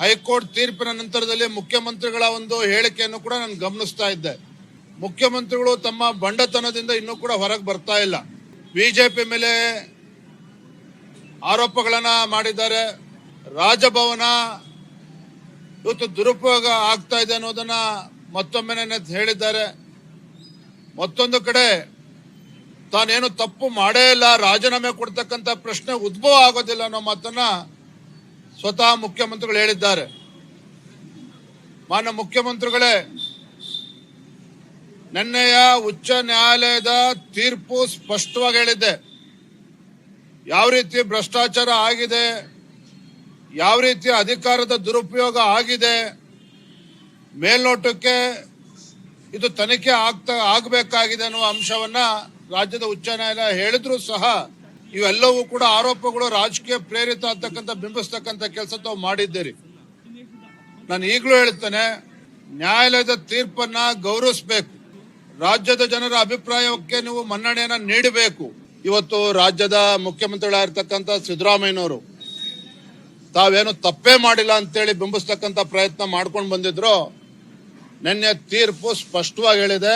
High court ತೀರ್ಪಿನ ನಂತರದಲ್ಲಿ ಮುಖ್ಯಮಂತ್ರಿಗಳ ಒಂದು ಹೇಳಿಕೆಯನ್ನು ಕೂಡ ನಾನು ಗಮನಿಸ್ತಾ ಇದ್ದೆ. ಮುಖ್ಯಮಂತ್ರಿಗಳು ತಮ್ಮ ಬಂಡತನದಿಂದ ಇನ್ನೂ ಕೂಡ ಹೊರಗೆ ಬರ್ತಾ ಇಲ್ಲ. ಬಿಜೆಪಿ ಮೇಲೆ ಆರೋಪಗಳನ್ನ ಮಾಡಿದ್ದಾರೆ. ರಾಜಭವನ ಇವತ್ತು ದುರುಪಯೋಗ ಆಗ್ತಾ ಇದೆ ಅನ್ನೋದನ್ನ ಮತ್ತೊಮ್ಮೆ ಹೇಳಿದ್ದಾರೆ. ಮತ್ತೊಂದು ಕಡೆ ತಾನೇನು ತಪ್ಪು ಮಾಡೇ ಇಲ್ಲ, ರಾಜೀನಾಮೆ ಕೊಡ್ತಕ್ಕಂಥ ಪ್ರಶ್ನೆ ಉದ್ಭವ ಆಗೋದಿಲ್ಲ ಅನ್ನೋ ಮಾತನ್ನ ಸ್ವತಃ ಮುಖ್ಯಮಂತ್ರಿಗಳು ಹೇಳಿದ್ದಾರೆ. ಮಾನ್ಯ ಮುಖ್ಯಮಂತ್ರಿಗಳೇ, ನಿನ್ನೆಯ ಉಚ್ಚ ನ್ಯಾಯಾಲಯದ ತೀರ್ಪು ಸ್ಪಷ್ಟವಾಗಿ ಹೇಳಿದ್ದೆ ಯಾವ ರೀತಿ ಭ್ರಷ್ಟಾಚಾರ ಆಗಿದೆ, ಯಾವ ರೀತಿ ಅಧಿಕಾರದ ದುರುಪಯೋಗ ಆಗಿದೆ, ಮೇಲ್ನೋಟಕ್ಕೆ ಇದು ತನಿಖೆ ಆಗ್ತಾ, ಆಗಬೇಕಾಗಿದೆ ಅನ್ನುವ ಅಂಶವನ್ನ ರಾಜ್ಯದ ಉಚ್ಚ ನ್ಯಾಯಾಲಯ ಹೇಳಿದ್ರು ಸಹ ಇವೆಲ್ಲವೂ ಕೂಡ ಆರೋಪಗಳು ರಾಜಕೀಯ ಪ್ರೇರಿತ ಅಂತಕ್ಕಂಥ, ಬಿಂಬಿಸ್ತಕ್ಕಂಥ ಕೆಲಸ ತಾವು ಮಾಡಿದ್ದೀರಿ. ನಾನು ಈಗಲೂ ಹೇಳ್ತೇನೆ, ನ್ಯಾಯಾಲಯದ ತೀರ್ಪನ್ನ ಗೌರವಿಸಬೇಕು. ರಾಜ್ಯದ ಜನರ ಅಭಿಪ್ರಾಯಕ್ಕೆ ನೀವು ಮನ್ನಣೆಯನ್ನ ನೀಡಬೇಕು. ಇವತ್ತು ರಾಜ್ಯದ ಮುಖ್ಯಮಂತ್ರಿಗಳಾಗಿರ್ತಕ್ಕಂಥ ಸಿದ್ದರಾಮಯ್ಯನವರು, ತಾವೇನು ತಪ್ಪೇ ಮಾಡಿಲ್ಲ ಅಂತೇಳಿ ಬಿಂಬಿಸ್ತಕ್ಕಂಥ ಪ್ರಯತ್ನ ಮಾಡ್ಕೊಂಡು ಬಂದಿದ್ರು, ನಿನ್ನೆ ತೀರ್ಪು ಸ್ಪಷ್ಟವಾಗಿ ಹೇಳಿದೆ.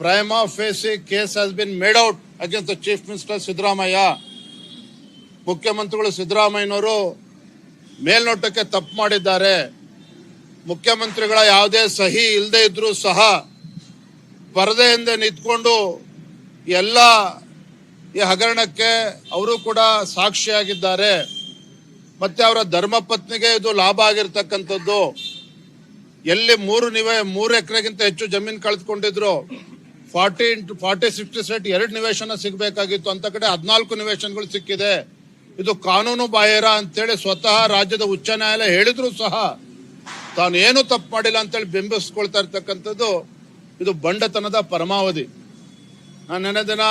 Prima facie case has been made out against the chief minister Siddaramaiah ಮುಖ್ಯಮಂತ್ರಿಗಳು ಸಿದ್ದರಾಮಯ್ಯನವರು ಮೇಲ್ನೋಟಕ್ಕೆ ತಪ್ಪು ಮಾಡಿದ್ದಾರೆ. ಮುಖ್ಯಮಂತ್ರಿಗಳ ಯಾವುದೇ ಸಹಿ ಇಲ್ಲದೆ ಇದ್ರೂ ಸಹ ಪರದೆಯಿಂದ ನಿಂತ್ಕೊಂಡು ಎಲ್ಲ ಈ ಹಗರಣಕ್ಕೆ ಅವರು ಕೂಡ ಸಾಕ್ಷಿಯಾಗಿದ್ದಾರೆ. ಮತ್ತೆ ಅವರ ಧರ್ಮಪತ್ನಿಗೆ ಇದು ಲಾಭ ಆಗಿರ್ತಕ್ಕಂಥದ್ದು. ಎಲ್ಲಿ ಮೂರು ನಿವೇ ಮೂರು ಎಕರೆಗಿಂತ ಹೆಚ್ಚು ಜಮೀನು ಕಳೆದುಕೊಂಡಿದ್ರು. Forty into forty sixty set ಎರಡು ನಿವೇಶನ ಸಿಗಬೇಕಾಗಿತ್ತು. ಅಂತ ಕಡೆ ಹದಿನಾಲ್ಕು ನಿವೇಶನಗಳು ಸಿಕ್ಕಿದೆ. ಇದು ಕಾನೂನು ಬಾಹಿರ ಅಂತೇಳಿ ಸ್ವತಃ ರಾಜ್ಯದ ಉಚ್ಚ ನ್ಯಾಯಾಲಯ ಹೇಳಿದ್ರು ಸಹ ತಾನು ಏನು ತಪ್ಪು ಮಾಡಿಲ್ಲ ಅಂತೇಳಿ ಬಿಂಬಿಸ್ಕೊಳ್ತಾ ಇರ್ತಕ್ಕಂಥದ್ದು ಇದು ಬಂಡತನದ ಪರಮಾವಧಿ. ನಾನು ನೆನೆ ದಿನ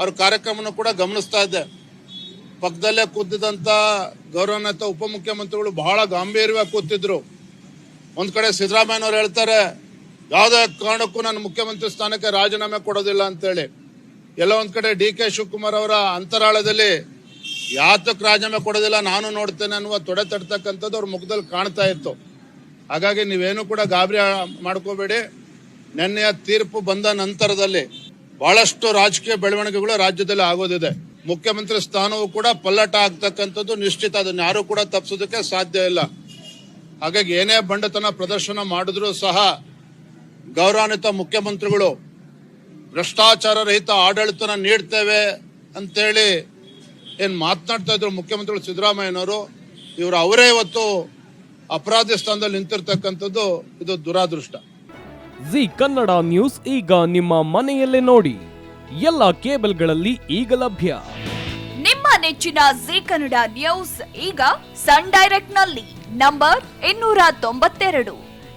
ಅವ್ರ ಕಾರ್ಯಕ್ರಮನೂ ಕೂಡ ಗಮನಿಸ್ತಾ ಇದ್ದೆ. ಪಕ್ಕದಲ್ಲೇ ಕೂತಿದ್ದಂತ ಗೌರವಾನ್ವಿತ ಉಪಮುಖ್ಯಮಂತ್ರಿಗಳು ಬಹಳ ಗಾಂಭೀರ್ಯವಾಗಿ ಕೂತಿದ್ರು. ಒಂದ್ ಕಡೆ ಸಿದ್ದರಾಮಯ್ಯನವ್ರು ಹೇಳ್ತಾರೆ ಯಾವುದೇ ಕಾರಣಕ್ಕೂ ನಾನು ಮುಖ್ಯಮಂತ್ರಿ ಸ್ಥಾನಕ್ಕೆ ರಾಜೀನಾಮೆ ಕೊಡೋದಿಲ್ಲ ಅಂತೇಳಿ. ಎಲ್ಲ ಒಂದ್ ಕಡೆ ಡಿ ಕೆ ಶಿವಕುಮಾರ್ ಅವರ ಅಂತರಾಳದಲ್ಲಿ ಯಾತಕ್ ರಾಜೀನಾಮೆ ಕೊಡೋದಿಲ್ಲ ನಾನು ನೋಡ್ತೇನೆ ಅನ್ನುವ ತೊಡೆ ತಡ್ತಕ್ಕಂಥದ್ದು ಅವ್ರ ಮುಖದಲ್ಲಿ ಕಾಣ್ತಾ ಇತ್ತು. ಹಾಗಾಗಿ ನೀವೇನು ಕೂಡ ಗಾಬರಿ ಮಾಡ್ಕೋಬೇಡಿ. ನಿನ್ನೆಯ ತೀರ್ಪು ಬಂದ ನಂತರದಲ್ಲಿ ಬಹಳಷ್ಟು ರಾಜಕೀಯ ಬೆಳವಣಿಗೆಗಳು ರಾಜ್ಯದಲ್ಲಿ ಆಗೋದಿದೆ. ಮುಖ್ಯಮಂತ್ರಿ ಸ್ಥಾನವೂ ಕೂಡ ಪಲ್ಲಟ ಆಗ್ತಕ್ಕಂಥದ್ದು ನಿಶ್ಚಿತ. ಅದನ್ನ ಯಾರು ಕೂಡ ತಪ್ಪಿಸೋದಕ್ಕೆ ಸಾಧ್ಯ ಇಲ್ಲ. ಹಾಗಾಗಿ ಏನೇ ಬಂಡತನ ಪ್ರದರ್ಶನ ಮಾಡಿದ್ರೂ ಸಹ ಗೌರವಾನ್ವಿತ ಮುಖ್ಯಮಂತ್ರಿಗಳು ಭ್ರಷ್ಟಾಚಾರ ರಹಿತ ಆಡಳಿತನ ನೀಡ್ತೇವೆ ಅಂತೇಳಿ ಏನು ಮಾತನಾಡ್ತಾ ಇದ್ರು ಮುಖ್ಯಮಂತ್ರಿಗಳು ಸಿದ್ದರಾಮಯ್ಯನವರು ಇವರು ಅವರೇ ಇವತ್ತು ಅಪರಾಧಿ ಸ್ಥಾನದಲ್ಲಿ ನಿಂತಿರ್ತಕ್ಕಂಥದ್ದು ಇದು ದುರಾದೃಷ್ಟ. ಜಿ ಕನ್ನಡ ನ್ಯೂಸ್ ಈಗ ನಿಮ್ಮ ಮನೆಯಲ್ಲೇ ನೋಡಿ. ಎಲ್ಲ ಕೇಬಲ್ಗಳಲ್ಲಿ ಈಗ ಲಭ್ಯ. ನಿಮ್ಮ ನೆಚ್ಚಿನ ಜಿ ಕನ್ನಡ ನ್ಯೂಸ್ ಈಗ ಸನ್ ಡೈರೆಕ್ಟ್ನಲ್ಲಿ ನಂಬರ್ ಇನ್ನೂರ ತೊಂಬತ್ತೆರಡು.